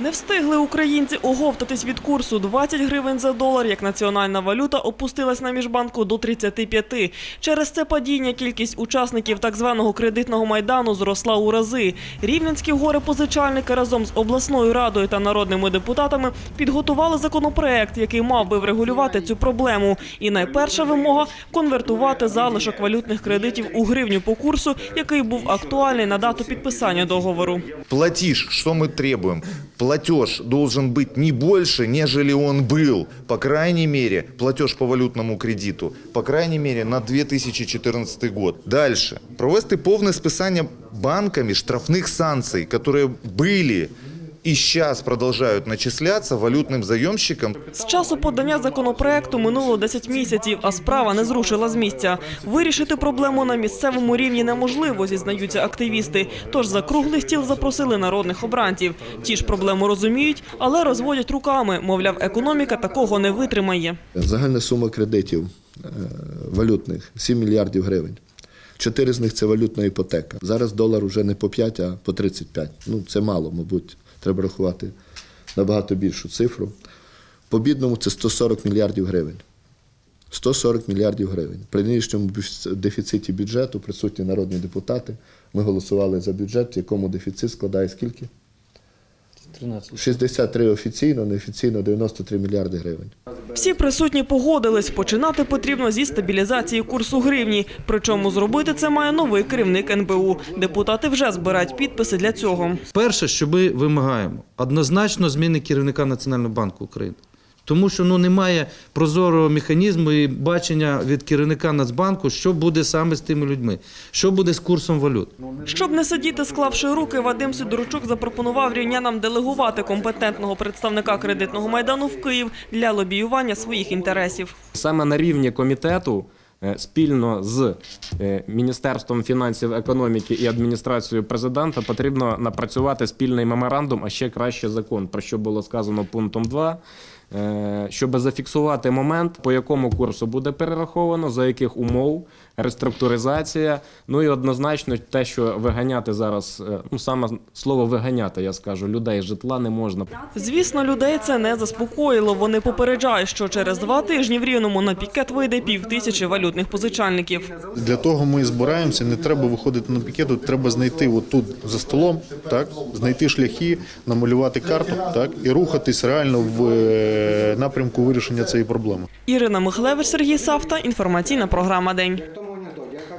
Не встигли українці оговтатись від курсу 20 гривень за долар, як національна валюта опустилась на міжбанку до 35. Через це падіння кількість учасників так званого кредитного майдану зросла у рази. Рівненські горе-позичальники разом з обласною радою та народними депутатами підготували законопроект, який мав би врегулювати цю проблему. І найперша вимога конвертувати залишок валютних кредитів у гривню по курсу, який був актуальний на дату підписання договору. Платишь, что мы требуем? Платеж должен быть не больше, нежели он был. По крайней мере, платеж по валютному кредиту, по крайней мере, на 2014 год. Дальше. Провести повне списання банками штрафных санкций, которые были и сейчас продолжают начисляться валютным заемщикам З часу подання законопроекту минуло 10 місяців, а справа не зрушила з місця. Вирішити проблему на місцевому рівні неможливо, зізнаються активісти. Тож за круглий стіл запросили народних обранців. Ті ж проблему розуміють, але розводять руками. Мовляв, економіка такого не витримає. Загальна сума кредитів е, валютних 7 мільярдів гривень. Чотири з них це валютна іпотека. Зараз долар вже не по 5, а по 35. Ну, це мало, мабуть. Треба рахувати набагато більшу цифру. По бідному це 140 мільярдів гривень. 140 мільярдів гривень. При нинішньому дефіциті бюджету присутні народні депутати. Ми голосували за бюджет, в якому дефіцит складає скільки? 13. 63 офіційно, неофіційно 93 мільярди гривень. Всі присутні погодились. Починати потрібно зі стабілізації курсу гривні. Причому зробити це має новий керівник НБУ. Депутати вже збирають підписи для цього. Перше, що ми вимагаємо, однозначно зміни керівника Національного банку України. Тому що ну, немає прозорого механізму і бачення від керівника Нацбанку, що буде саме з тими людьми, що буде з курсом валют. Щоб не сидіти, склавши руки, Вадим Сидорчук запропонував рівнянам делегувати компетентного представника кредитного майдану в Київ для лобіювання своїх інтересів. Саме на рівні комітету е, спільно з е, Міністерством фінансів економіки і адміністрацією президента потрібно напрацювати спільний меморандум, а ще краще закон, про що було сказано пунктом 2, е, щоб зафіксувати момент, по якому курсу буде перераховано, за яких умов, реструктуризація. Ну і однозначно те, що виганяти зараз, е, ну саме слово виганяти, я скажу, людей з житла не можна. Звісно, людей це не заспокоїло. Вони попереджають, що через два тижні в Рівному на пікет вийде пів тисячі валютних позичальників. Для того ми і збираємося. Не треба виходити на пікет, тут треба знайти отут за столом, так знайти шляхи, намалювати карту, так і рухатись реально в е, напрямку вирішення цієї проблеми. Ірина Михлевич, Сергій Савта. Інформаційна програма День.